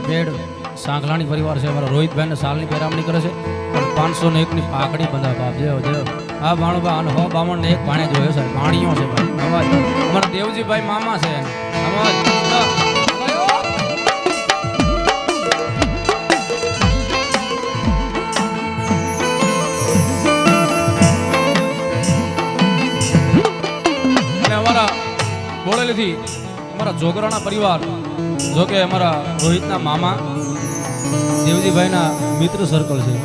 ભેડ. સાંખલાણી પરિવાર છે, અમારા રોહિતભાઈને સાલની પેરામણી કરે છે. અને પાંચસો ને એકની પાકડી બંધા બાપ. જેવો જેવો આ બાણુબા અને હો બામણ એક ભાણે જોયો છે. ભાણીઓ છે ભાઈ. અવાજ. અમારા દેવજીભાઈ મામા છે. અવાજ. બોડેલીથી અમારા જોગરાના પરિવાર જો કે અમારા રોહિતના મામા દેવજીભાઈના મિત્ર સર્કલ છે.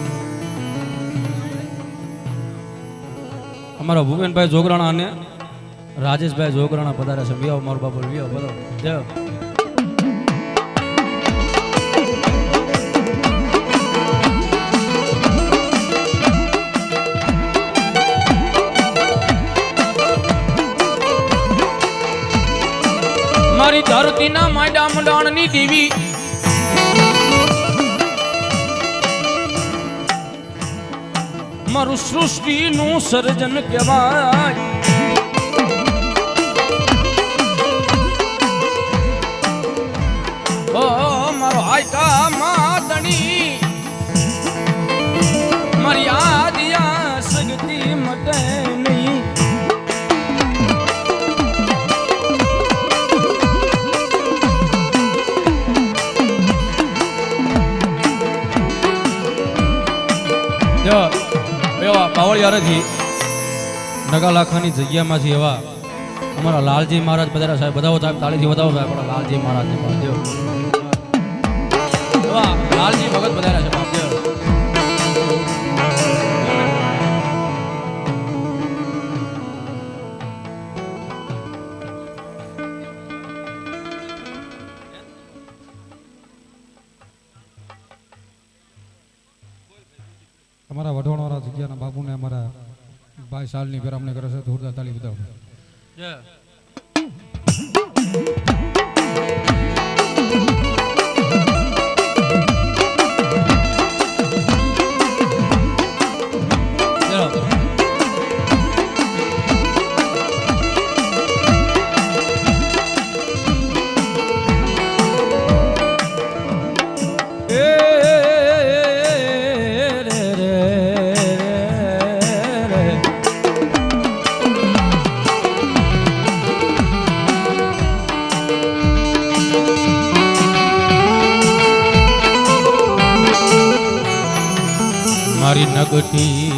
અમારા ભૂપેનભાઈ જોગરાણા અને રાજેશભાઈ જોગરાણા પધારે છે. વિયો મારો બાપુ વિયો બધો જય મારી ધરતીના માંડા મંડાણની દેવી મારું સૃષ્ટિનું સર્જન કહેવાય. મારો આયકા બાવળિયારથી નગાલાખાની જગ્યામાંથી એવા અમારા લાલજી મહારાજ પધારા સાહેબ. બધાઓ સાહેબ, તાળીથી વધાવો સાહેબ. લાલજી મહારાજને બાંધ્યો લાલજી ભગત પધાર્યા છે. અમારા વઢવાણવાળા જગ્યાના બાબુને અમારા ભાઈ સાલની પેરામણી કરે છે જોરદાર તાળી બતાવો. મારી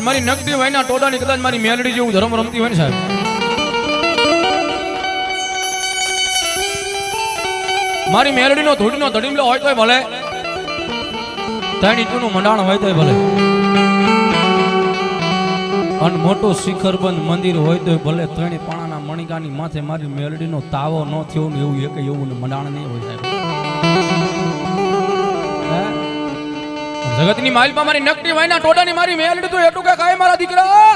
આજ મારી નગદી હોય ના ટોડાની કદાચ મારી મેલડી જેવું ધર્મ રમતી હોય ને સાહેબ. મારી મેલડીનો ધૂળીનો ધડીમલો હોય તોય ભલે. ત્રણ ઇંચનું મંડાણ હોય તોય ભલે. અને મોટું શિખરબંધ મંદિર હોય તોય ભલે. ત્રણે પાણાના મણિકાની માથે મારી મેલડીનો તાવો ન થયો ને એવું એક એવું મંડાણ નહીં હોય સાહેબ? જગતની માલપા મારી નકટી વાયના ટોડાની મારી મેલ તો એટલું કે કાય મારા દીકરા.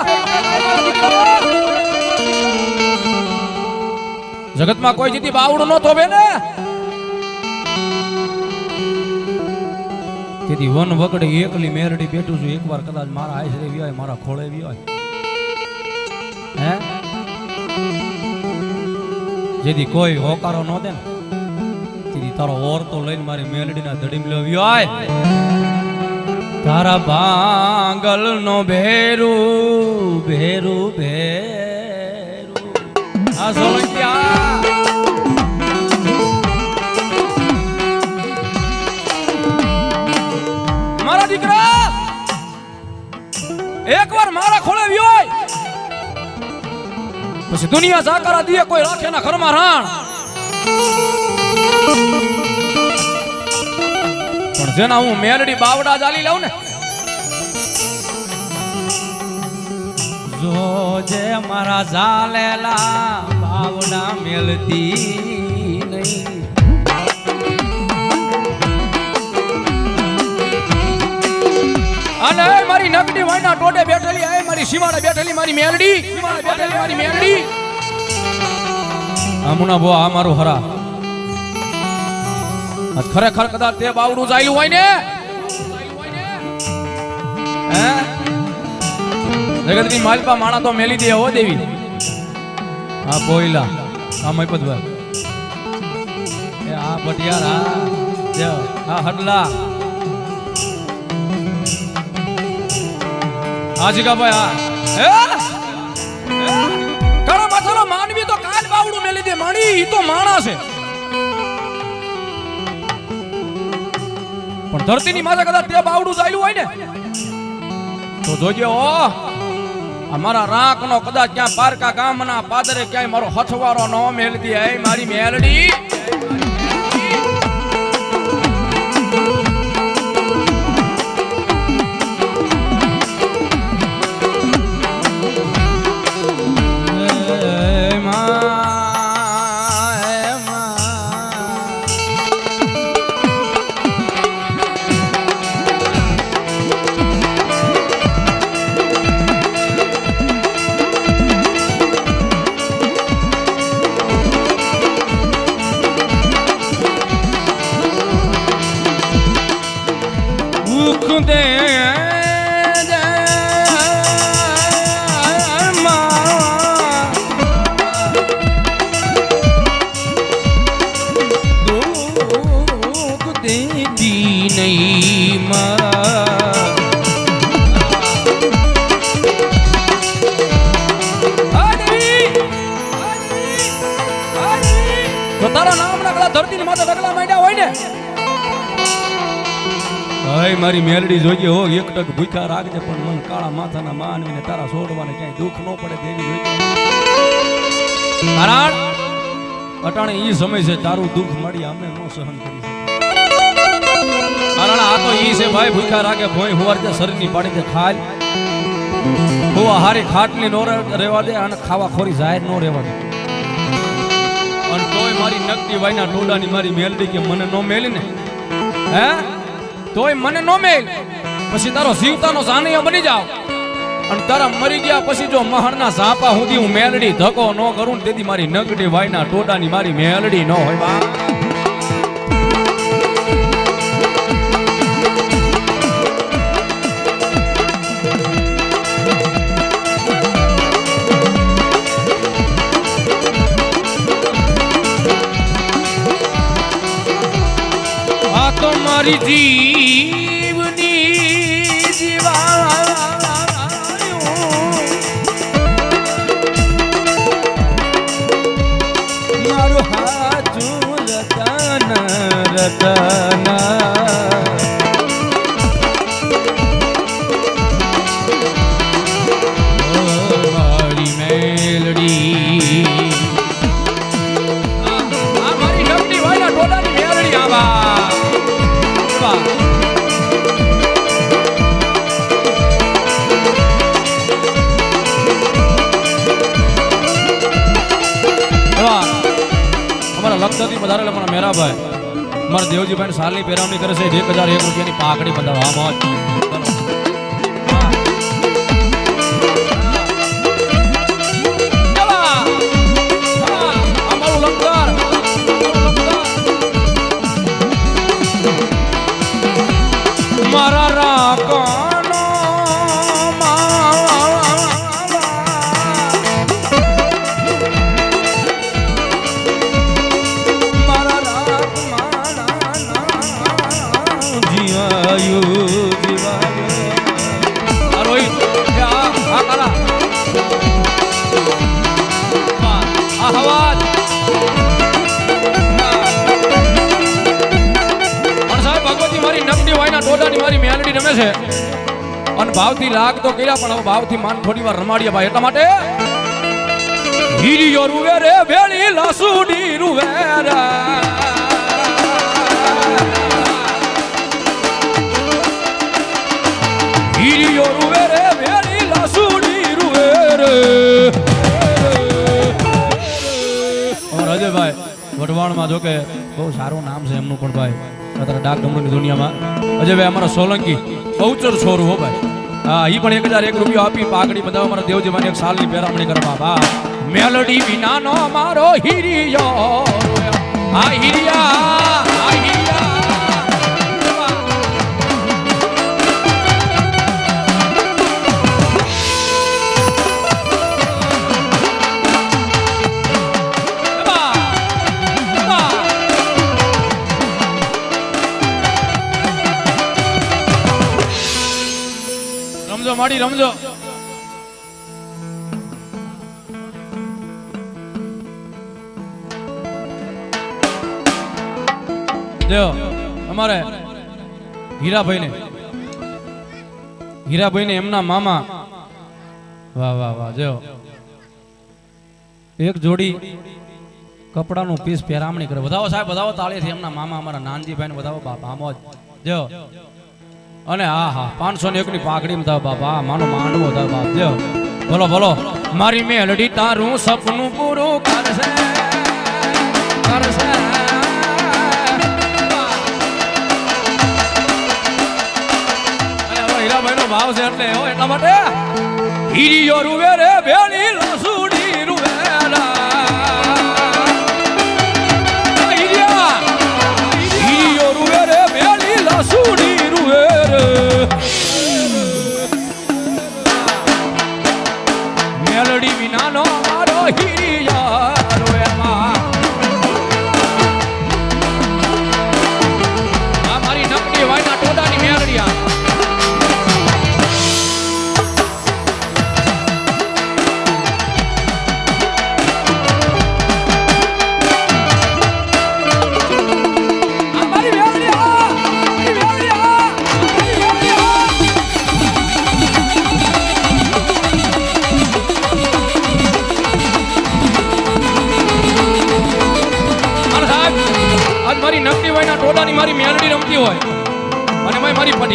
જગતમાં કોઈ જીતી બાવડું ન થોભે ને. તેથી વન વગડે એકલી મેરડી બેઠું છું. એકવાર કદાચ મારા આશરે વ્યાય, મારા ખોળે વ્યાય. હે? જેથી કોઈ હોકારો ન દે ને. તારો ઓર તો લઈને મારી મેલડીના ધડીમ લેવી આય તારા ભાંગલ નો ભેરું ભેરું ભેરું. આ સોલંકિયા મારા દીકરા, એકવાર મારા ખોળે વ્યોય પછી દુનિયા જાકારા દીએ કોઈ રાખે ના ઘરમાં રાણ. પણ જેના હું મેલડી બાવડા ચાલી લઉં ને જો જે મારા ઝાલેલા ભાવના મેલતી નહીં. અને મારી નગડી વાયના ટોડે બેઠેલી આય મારી સીમાડે બેઠેલી, મારી મેલડી સીમાડે બેઠેલી, મારી મેલડી. આમુના બો આ મારું હરા. ખરેખર કદાચ તે બાવડું જાયું હોય ને? હે? જગતની માલપા માણા તો મેલી દે હો દેવી. આ બોઈલા આ મૈપતભાઈ એ આ ભટિયાર જો આ હડલા. આજીકાભાઈ આ. હે? કરો માથાનો માનવી તો કાલ બાવડું મેલી દે. માણી, ઈ તો માણા છે. પણ ધરતીની માથે કદાચ તે બાવડું ચાલ્યું હોય ને? તો જોજે અમારા રાંક નો કદાચ ક્યાં પારકા ગામના પાદરે ક્યાંય મારો હથવારો ન મેલતી એ મારી મેલડી? તે દેતી નહીં માં. તો તારા હાય મારી મેલડી જોઈએ હો, એક ટક ભૂખ્યા રાખજે, પણ મન કાળા માથાના માનવીને તારા છોડવાને ક્યાંય દુઃખ ન પડે તેવી જોઈએ કારણ અટાણે ઈ સમય છે, તારું દુઃખ મળી અમે ન સહન કરી. કારણ આ તો ઈ છે, ભાઈ, ભૂખ્યા રાખે, ભોય હોવાર જે શરીરની પાડી દે ખાય. હોવા હારી ખાટલી નો રહેવા દે અને ખાવા ખોરી જાહેર નો રહેવા દે. અને તોય મારી નકટી વાયના ટોડાની મારી મેલડી કે મને નો મેલી ને હે? તોય મને નો મેલ. પછી તારો જીવતાનો જાનૈયો બની જાવ. અને તારા મરી ગયા પછી જો મહણના સાપા સુધી હું મેલડી ધકો ન કરું તેથી મારી નગડી વાયના ટોડાની મારી મેલડી ન હોય બા. મારી જીવની જીવા મારું હાચું રતન રતન વધારે મારા દેવજીભાઈ સાલની પેરામણી કરે છે. એક હજાર એક રૂપિયાની પાકડી બંધાવા હા મોજ છે અને ભાવથી રાગ તો કર્યા પણ હવે ભાવથી માન થોડી વાર રમાડીએ ભાઈ એટલા માટે હીરી રૂવે રે ભેળી લાસુડી રૂવે રા અજયભાઈ વઢવાણમાં જો કે બહુ સારું નામ છે એમનું પણ ભાઈ. અત્યારે ડાક દુનિયામાં. અજયભાઈ અમારા સોલંકી બહુચર છોરું હો ભાઈ. હા એ પણ એક હજાર એક આપી પાઘડી બધા અમારા દેવજીમાં એક સાલની પેરામણી કરવા બા. મેલડી વિનાનો મારો હિરિયો આ હિરિયા. આ હિરિયા માડી રમજો. અમારે હીરાભાઈ ને હીરાભાઈ ને એમના મામા. વાહ વાહ વાહ, જો. એક જોડી કપડાનું પીસ પહેરામણી કરે. બધાઓ સાહેબ બધાઓ તાળીથી. એમના મામા, અમારા નાનજીભાઈ ને બધાઓ બાપ આમો જો. અને હા હા, પાંચસો ને એકની પાઘડી બધા બાપા માનો માંડવો હતા બાપ, જો. બોલો બોલો. મારી મેલડી તારું સપનું પૂરું કરશે કરશે. ભાવ છે એટલે એટલા માટે, હીરીઓ રૂવે રે, ભેળી લસુડી રૂવે હીરીઓ રૂવે રે, ભેળી લસુડી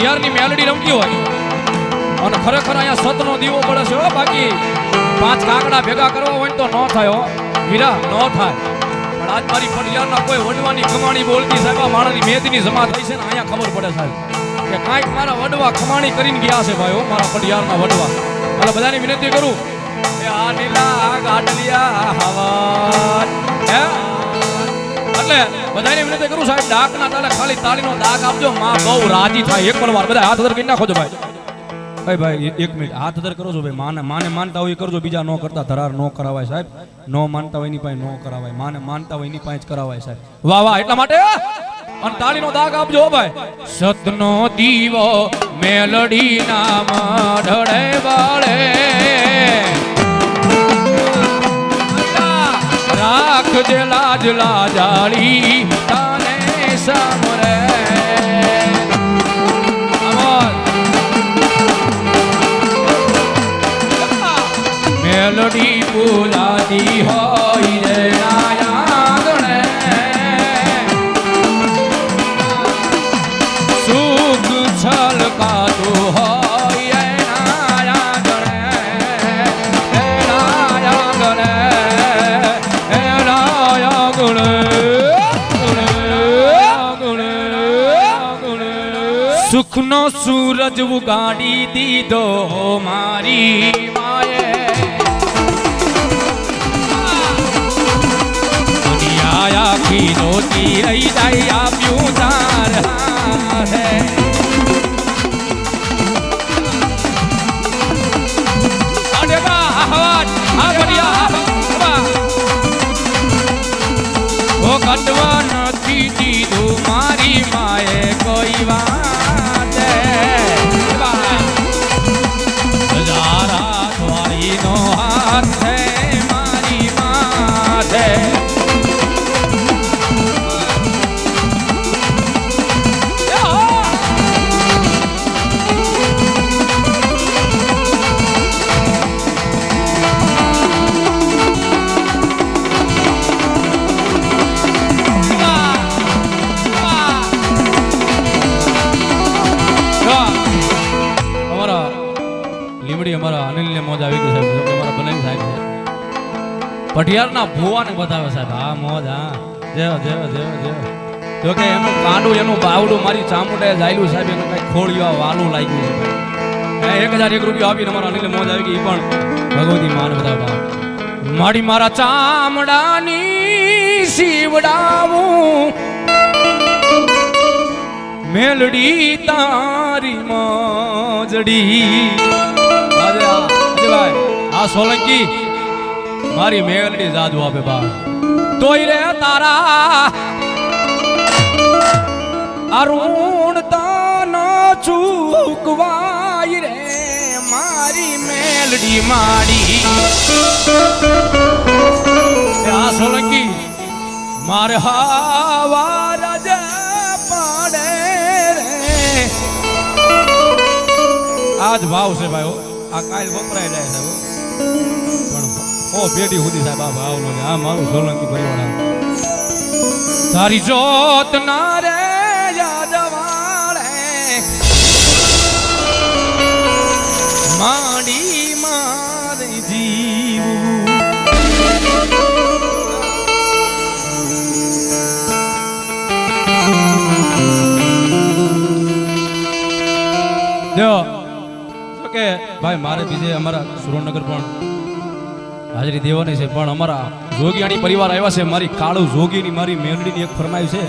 મારી મેલડી રમતી હોય. અને ખરેખર અહીંયા સતનો દીવો પડે છે બાકી પાંચ કાકડા ભેગા કરવા હોય તો ન થાય, હો. વીરા, ન થાય. પણ આજ મારી ફરિયાદના કોઈ વડવાની ખમાણી બોલતી સાહેબ માણસની મેદની જમા થઈ છે ને અહીંયા ખબર પડે સાહેબ. કે કાંઈક મારા વડવા ખમાણી કરીને ગયા છે ભાઈ, હો, મારા ફરિયાદના વડવા. એટલે બધાની વિનંતી કરું. આ નીલા ગાડલિયા હવા. હે? એટલે બધાને વિનંતી કરું સાહેબ ડાકના તાલે ખાલી તાળીનો ડાક આપજો. માં બહુ રાજી થાય. એક પણ વાર બધા હાથ અદર કરી નાખો છો ભાઈ. ભાઈ ભાઈ એક મિનિટ. હાથ અદર કરો છો ભાઈ. માને માને માનતા હોય કરજો. બીજા નો કરતા ધરાર નો કરાવાય સાહેબ. નો માનતા હોય એની પાસે નો કરાવાય. માને માનતા હોય એની પાસે જ કરાવાય સાહેબ. વાહ વાહ, એટલા માટે? અને તાળીનો દાગ આપજો ભાઈ. સતનો દીવો મેલડી ના ઢળે વાળે. રાખજે લાજ લાજાળી તાને સામરે સુખનો સૂરજ ઉગાડી દીધો મારી દુનિયા આખી નોતી આપ્યું તાર હાથે. મોજ આવી ગઈ સાહેબ. તમને મારા બનાવી સાહેબ છે. પઢિયારના ભુવાને બતાવે સાહેબ. હા, મોજ, હા. જેવો જેવો જેવો જેવો. જો એનું કાંડું, એનું બાવડું મારી ચામુંડાએ જાયલું સાહેબ. એનું કઈ ખોળ્યું વાલું લાગ્યું છે એક હજાર એક રૂપિયો આપીને મારા અનિલ મોજ આવી ગઈ. પણ ભગવતી માન બતાવે મારી મારા ચામડાની શિવડાવું. મેલડી તારી મોજડી. આજે આ સોલંકી, મારી મેલડી જાદુ આપે બા તોય રે તારા અરુણ તન ચૂકવાય રે મારી મેલડી માડી. આ સોલંકી, મારે હાવા રજ પાડે રે. આજ ભાવ છે ભાઈ, હો. આ કાલ વપરાય જાય સાહેબ પણ ઓ પેઢી સુધી સાહેબ આ ભાવ નો આ મારું સોલંકી પરિવાર. તારી જોત ના રે ભાઈ, મારે બીજે અમારા સુરેન્દ્રનગર પણ હાજરી દેવાની છે, પણ અમારા જોગીયાણી પરિવાર આવ્યા છે. મારી કાળુ જોગીની મારી મેલડીની એક ફરમાઈ છે